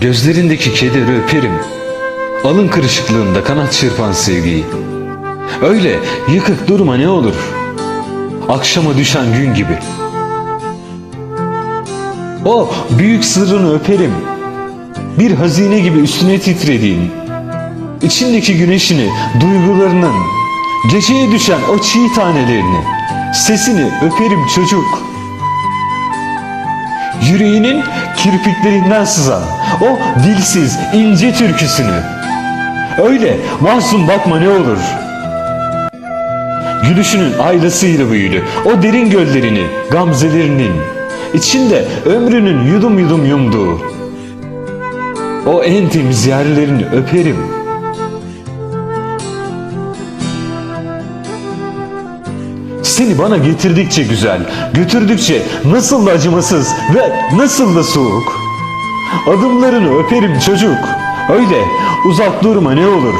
Gözlerindeki kederi öperim. Alın kırışıklığında kanat çırpan sevgiyi. Öyle yıkık durma ne olur. Akşama düşen gün gibi. O büyük sırrını öperim. Bir hazine gibi üstüne titrediğin, içindeki güneşini, duygularının, geceye düşen o çiğ tanelerini, sesini öperim çocuk. Yüreğinin kirpiklerinden sızan o dilsiz, ince türküsünü. Öyle masum bakma ne olur. Gülüşünün ayrısıyla büyülü, o derin göllerini, gamzelerinin, içinde ömrünün yudum yudum yumduğu, o en temiz yerlerini öperim. Seni bana getirdikçe güzel, götürdükçe nasıl da acımasız ve nasıl da soğuk. Adımlarını öperim çocuk. Öyle uzak durma ne olur.